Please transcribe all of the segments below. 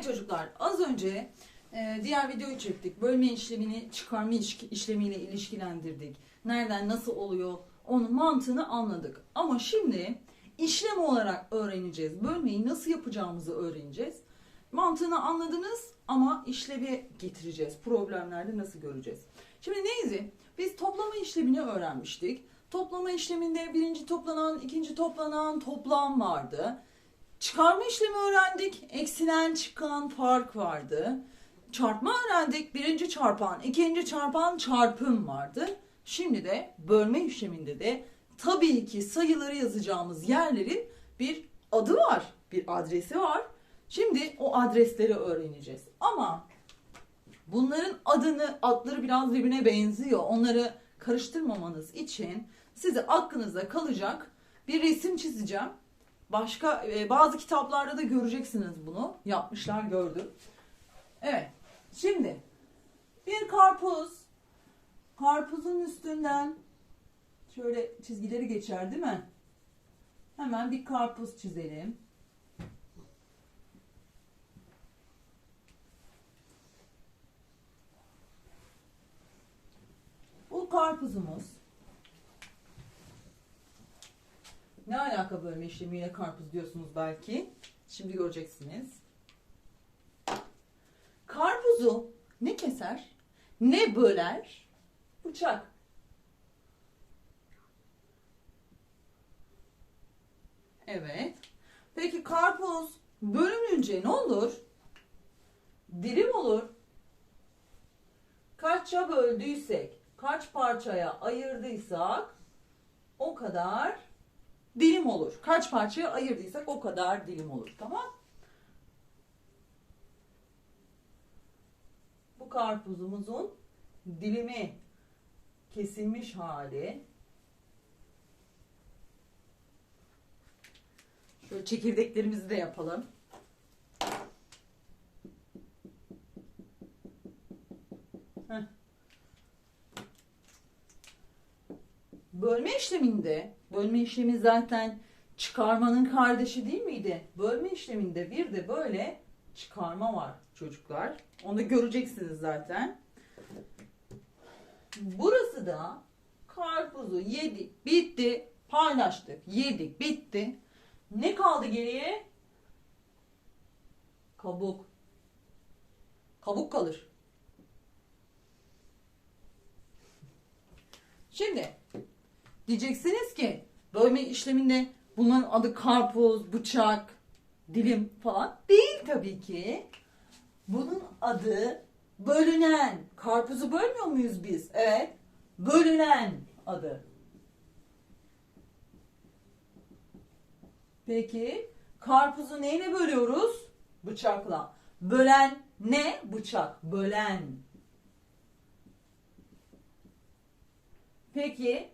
Evet çocuklar az önce e, diğer videoyu çektik. Bölme işlemini çıkarma iş- işlemiyle ilişkilendirdik. Nereden nasıl oluyor onun mantığını anladık. Ama şimdi işlem olarak öğreneceğiz. Bölmeyi nasıl yapacağımızı öğreneceğiz. Mantığını anladınız ama işlevi getireceğiz. Problemlerde nasıl göreceğiz. Şimdi neydi? Biz toplama işlemini öğrenmiştik. Toplama işleminde birinci toplanan, ikinci toplanan toplam vardı. Çıkarma işlemi öğrendik. Eksilen çıkan fark vardı. Çarpma öğrendik. Birinci çarpan, ikinci çarpan çarpım vardı. Şimdi de bölme işleminde de tabii ki sayıları yazacağımız yerlerin bir adı var. Bir adresi var. Şimdi o adresleri öğreneceğiz. Ama bunların adını, adları biraz birbirine benziyor. Onları karıştırmamanız için size aklınızda kalacak bir resim çizeceğim. Başka e, bazı kitaplarda da göreceksiniz bunu. Yapmışlar gördüm. Evet. Şimdi bir karpuz karpuzun üstünden şöyle çizgileri geçer değil mi? Hemen bir karpuz çizelim. Bu karpuzumuz. Ne alaka bölme işlemiyle karpuz diyorsunuz belki. Şimdi göreceksiniz. Karpuzu ne keser? Ne böler? Bıçak. Evet. Peki karpuz bölününce ne olur? Dilim olur. Kaça böldüysek, kaç parçaya ayırdıysak o kadar dilim olur. Kaç parçaya ayırdıysak o kadar dilim olur. Tamam? Bu karpuzumuzun dilimi kesilmiş hali. Şöyle çekirdeklerimizi de yapalım. Heh. Bölme işleminde, bölme işlemi zaten çıkarmanın kardeşi değil miydi? Bölme işleminde bir de böyle çıkarma var çocuklar. Onu da göreceksiniz zaten. Burası da karpuzu yedik, bitti, paylaştık, yedik, bitti. Ne kaldı geriye? Kabuk. Kabuk kalır. Şimdi diyeceksiniz ki bölme işleminde bunların adı karpuz, bıçak, dilim falan değil tabii ki. Bunun adı bölünen. Karpuzu bölmüyor muyuz biz? Evet. Bölünen adı. Peki karpuzu neyle bölüyoruz? Bıçakla. Bölen ne? Bıçak. Bölen. Peki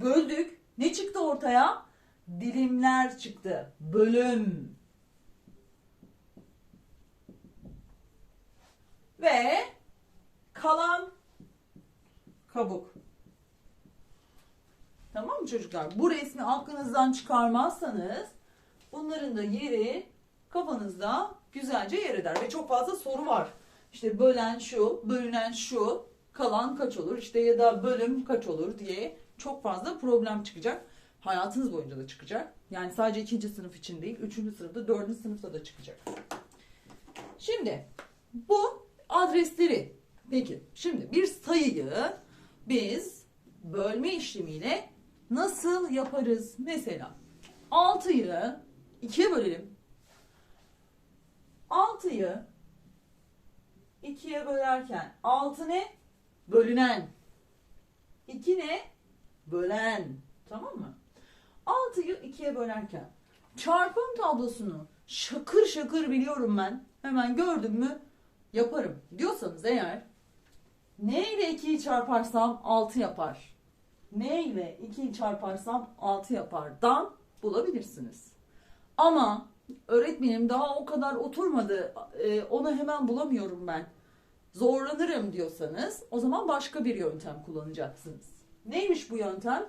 böldük. Ne çıktı ortaya? Dilimler çıktı. Bölüm. Ve kalan kabuk. Tamam mı çocuklar? Bu resmi aklınızdan çıkarmazsanız bunların da yeri kafanızda güzelce yer eder. Ve çok fazla soru var. İşte bölen şu, bölünen şu, kalan kaç olur? İşte ya da bölüm kaç olur diye çok fazla problem çıkacak. Hayatınız boyunca da çıkacak. Yani sadece ikinci sınıf için değil, üçüncü sınıfta, dördüncü sınıfta da çıkacak. Şimdi bu adresleri. Peki şimdi bir sayıyı biz bölme işlemiyle nasıl yaparız? Mesela 6'yı 2'ye bölelim. 6'yı 2'ye bölerken 6 ne? Bölünen. 2 ne? Bölen. Tamam mı? 6'yı 2'ye bölerken çarpım tablosunu şakır şakır biliyorum ben. Hemen gördüm mü yaparım diyorsanız eğer ne ile 2'yi çarparsam 6 yapar. Ne ile 2'yi çarparsam 6 yapar. Dan bulabilirsiniz. Ama öğretmenim daha o kadar oturmadı. e, onu hemen bulamıyorum ben. Zorlanırım diyorsanız o zaman başka bir yöntem kullanacaksınız. Neymiş bu yöntem?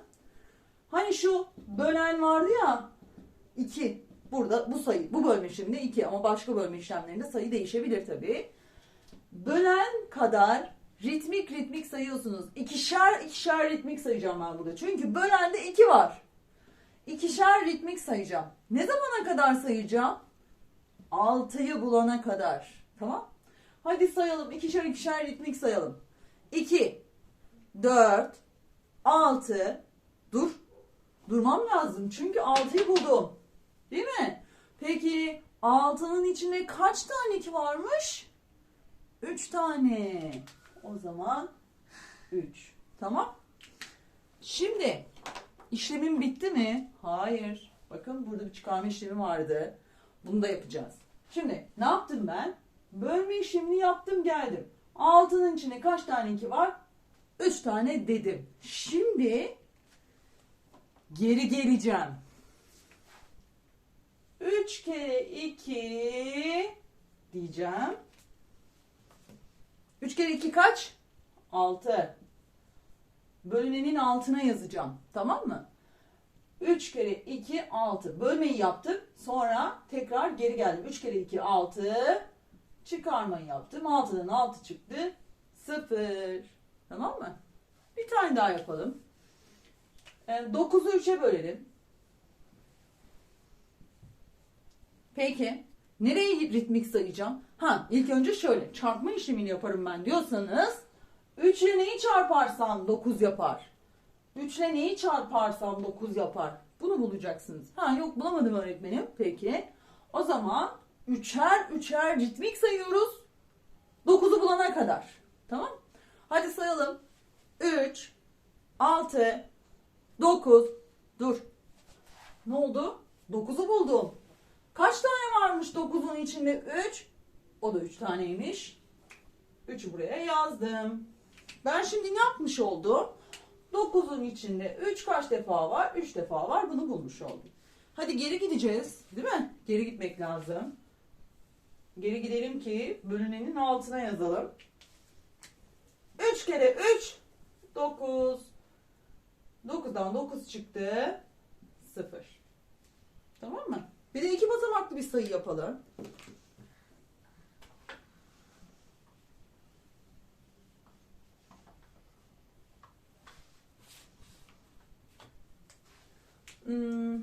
Hani şu bölen vardı ya 2. Burada bu sayı, bu bölme işleminde 2 ama başka bölme işlemlerinde sayı değişebilir tabii. Bölen kadar ritmik ritmik sayıyorsunuz. İkişer ikişer ritmik sayacağım ben burada. Çünkü bölende 2 var. İkişer ritmik sayacağım. Ne zamana kadar sayacağım? 6'yı bulana kadar. Tamam? Hadi sayalım. İkişer ikişer ritmik sayalım. 2, 4, 6, dur. Durmam lazım çünkü 6'yı buldum. Değil mi? Peki 6'nın içinde kaç tane 2 varmış? 3 tane. O zaman 3. Tamam. Şimdi işlemim bitti mi? Hayır. Bakın burada bir çıkarma işlemi vardı. Bunu da yapacağız. Şimdi ne yaptım ben? Bölme işlemini yaptım geldim. 6'nın içinde kaç tane 2 var? 3 tane dedim. Şimdi geri geleceğim. 3 kere 2 diyeceğim. 3 kere 2 kaç? 6. Bölünenin altına yazacağım. Tamam mı? 3 kere 2 6. Bölmeyi yaptım. Sonra tekrar geri geldim. 3 kere 2 6. Çıkarmayı yaptım. 6'dan 6 çıktı. 0. Tamam mı? Bir tane daha yapalım. 9'u 3'e bölelim. Peki. Nereyi ritmik sayacağım? Ha ilk önce şöyle çarpma işlemini yaparım ben diyorsanız 3 ile neyi çarparsam 9 yapar. 3 ile neyi çarparsam 9 yapar. Bunu bulacaksınız. Ha yok bulamadım öğretmenim. Peki. O zaman üçer üçer ritmik sayıyoruz. 9'u bulana kadar. Tamam? Hadi sayalım. 3 6 9 Dur. Ne oldu? 9'u buldum. Kaç tane varmış 9'un içinde? 3. O da 3 taneymiş. 3'ü buraya yazdım. Ben şimdi ne yapmış oldum? 9'un içinde 3 kaç defa var? 3 defa var. Bunu bulmuş oldum. Hadi geri gideceğiz. Değil mi? Geri gitmek lazım. Geri gidelim ki bölünenin altına yazalım. 3 kere 3 9. 9'dan 9 çıktı. 0. Tamam mı? Bir de iki basamaklı bir sayı yapalım. Hmm,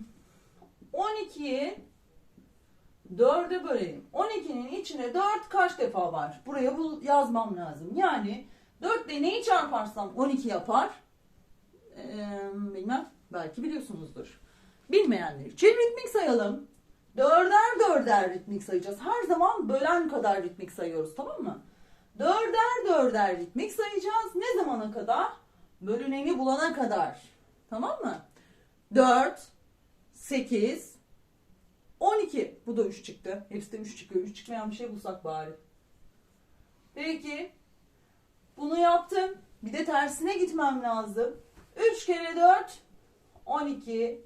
12'yi 4'e bölelim. 12'nin içine 4 kaç defa var? Buraya bu yazmam lazım. Yani 4 ile neyi çarparsam 12 yapar? Ee, bilmem. Belki biliyorsunuzdur. Bilmeyenler için ritmik sayalım. Dörder dörder ritmik sayacağız. Her zaman bölen kadar ritmik sayıyoruz tamam mı? Dörder dörder ritmik sayacağız. Ne zamana kadar? Bölüneni bulana kadar. Tamam mı? 4, 8, 12. Bu da 3 çıktı. Hepsi de 3 çıkıyor. 3 çıkmayan bir şey bulsak bari. Peki. Bunu yaptım. Bir de tersine gitmem lazım. 3 kere 4, 12.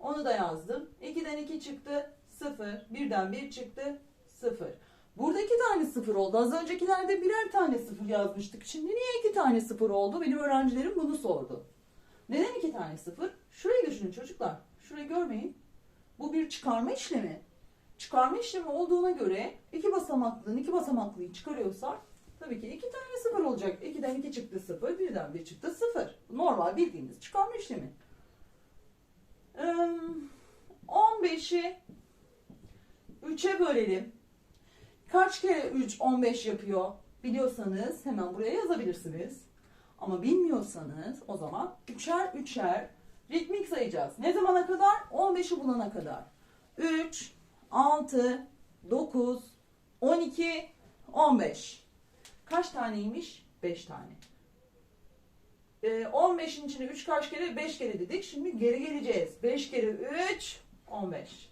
Onu da yazdım. 2'den 2 çıktı 0. 1'den 1 çıktı 0. Burada 2 tane 0 oldu. Az öncekilerde birer tane 0 yazmıştık. Şimdi niye 2 tane 0 oldu? Benim öğrencilerim bunu sordu. Neden 2 tane 0? Şurayı düşünün çocuklar. Şurayı görmeyin. Bu bir çıkarma işlemi. Çıkarma işlemi olduğuna göre iki basamaklının iki basamaklıyı çıkarıyorsak tabii ki 2 tane 0 olacak. 2'den 2 çıktı 0, 1'den 1 çıktı 0. Normal bildiğimiz çıkarma işlemi. 15'i 3'e bölelim. Kaç kere 3 15 yapıyor? Biliyorsanız hemen buraya yazabilirsiniz. Ama bilmiyorsanız o zaman üçer üçer ritmik sayacağız. Ne zamana kadar? 15'i bulana kadar. 3, 6, 9, 12, 15. Kaç taneymiş? 5 tane. 15'in içine 3 kaç kere? 5 kere dedik. Şimdi geri geleceğiz. 5 kere 3, 15.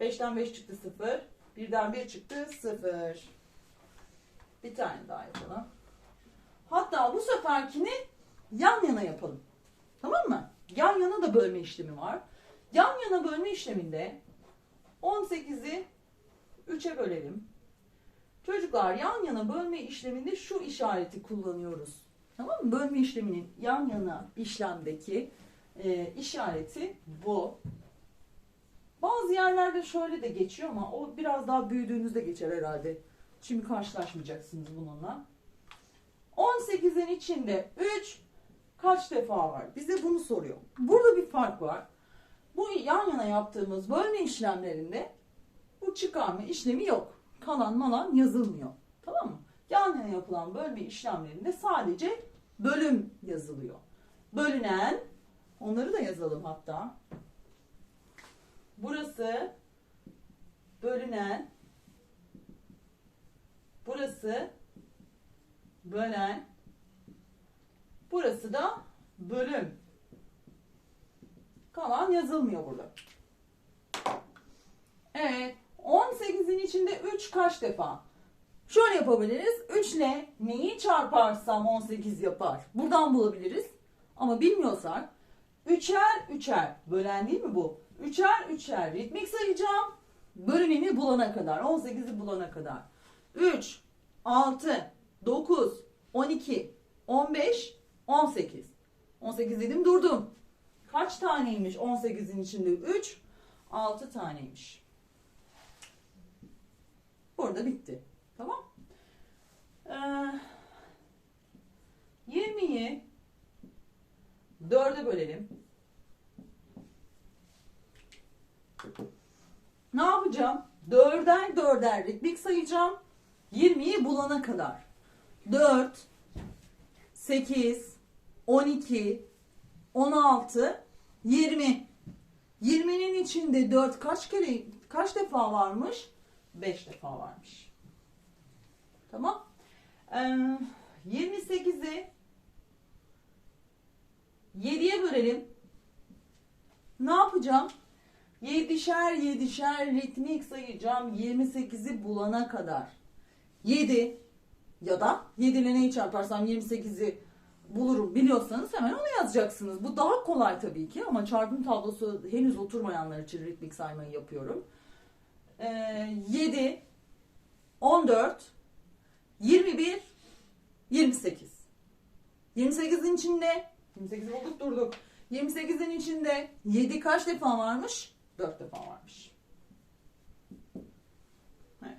5'ten 5 çıktı 0. 1'den 1 çıktı 0. Bir tane daha yapalım. Hatta bu seferkini yan yana yapalım. Tamam mı? Yan yana da bölme işlemi var. Yan yana bölme işleminde 18'i 3'e bölelim. Çocuklar yan yana bölme işleminde şu işareti kullanıyoruz. Tamam mı? Bölme işleminin yan yana işlemdeki e, işareti bu. Bazı yerlerde şöyle de geçiyor ama o biraz daha büyüdüğünüzde geçer herhalde. Şimdi karşılaşmayacaksınız bununla. 18'in içinde 3 kaç defa var? Bize bunu soruyor. Burada bir fark var. Bu yan yana yaptığımız bölme işlemlerinde bu çıkarma işlemi yok. Kalan malan yazılmıyor. Tamam mı? Yan yana yapılan bölme işlemlerinde sadece bölüm yazılıyor. Bölünen, onları da yazalım hatta. Burası bölünen, burası bölen, burası da bölüm. Kalan yazılmıyor burada. Evet. 18'in içinde 3 kaç defa? Şöyle yapabiliriz. 3 ile neyi çarparsam 18 yapar. Buradan bulabiliriz. Ama bilmiyorsak üçer üçer. Bölen değil mi bu? Üçer üçer. Ritmik sayacağım. Bölüneni bulana kadar. 18'i bulana kadar. 3, 6, 9, 12, 15, 18. 18 dedim durdum. Kaç taneymiş 18'in içinde 3? 6 taneymiş. Burada bitti. Tamam. Ee, 20'yi 4'e bölelim. Ne yapacağım? 4'er 4'er ritmik sayacağım. 20'yi bulana kadar. 4, 8, 12, 16, 20. 20'nin içinde 4 kaç kere kaç defa varmış? 5 defa varmış. Tamam. Ee, 28'i 7'ye bölelim. Ne yapacağım? 7'şer 7'şer ritmik sayacağım 28'i bulana kadar. 7 ya da 7 ile neyi çarparsam 28'i bulurum biliyorsanız hemen onu yazacaksınız. Bu daha kolay tabii ki ama çarpım tablosu henüz oturmayanlar için ritmik saymayı yapıyorum. Ee, 7, 14, 21, 28. 28'in içinde 28 bulduk durduk. 28'in içinde 7 kaç defa varmış? 4 defa varmış. Evet.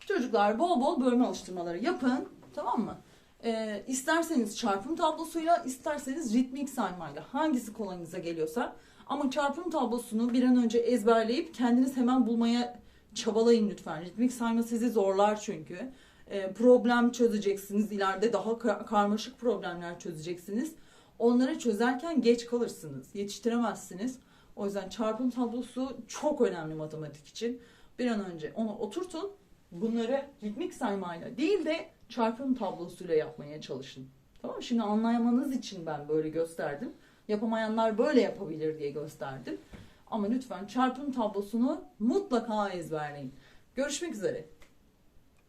Çocuklar bol bol bölme alıştırmaları yapın. Tamam mı? Ee, isterseniz çarpım tablosuyla, isterseniz ritmik saymayla. Hangisi kolayınıza geliyorsa. Ama çarpım tablosunu bir an önce ezberleyip kendiniz hemen bulmaya çabalayın lütfen. Ritmik sayma sizi zorlar çünkü. Ee, problem çözeceksiniz. İleride daha ka- karmaşık problemler çözeceksiniz. Onları çözerken geç kalırsınız. Yetiştiremezsiniz. O yüzden çarpım tablosu çok önemli matematik için. Bir an önce onu oturtun. Bunları ritmik saymayla değil de çarpım tablosuyla yapmaya çalışın. Tamam mı? Şimdi anlayamanız için ben böyle gösterdim. Yapamayanlar böyle yapabilir diye gösterdim. Ama lütfen çarpım tablosunu mutlaka ezberleyin. Görüşmek üzere.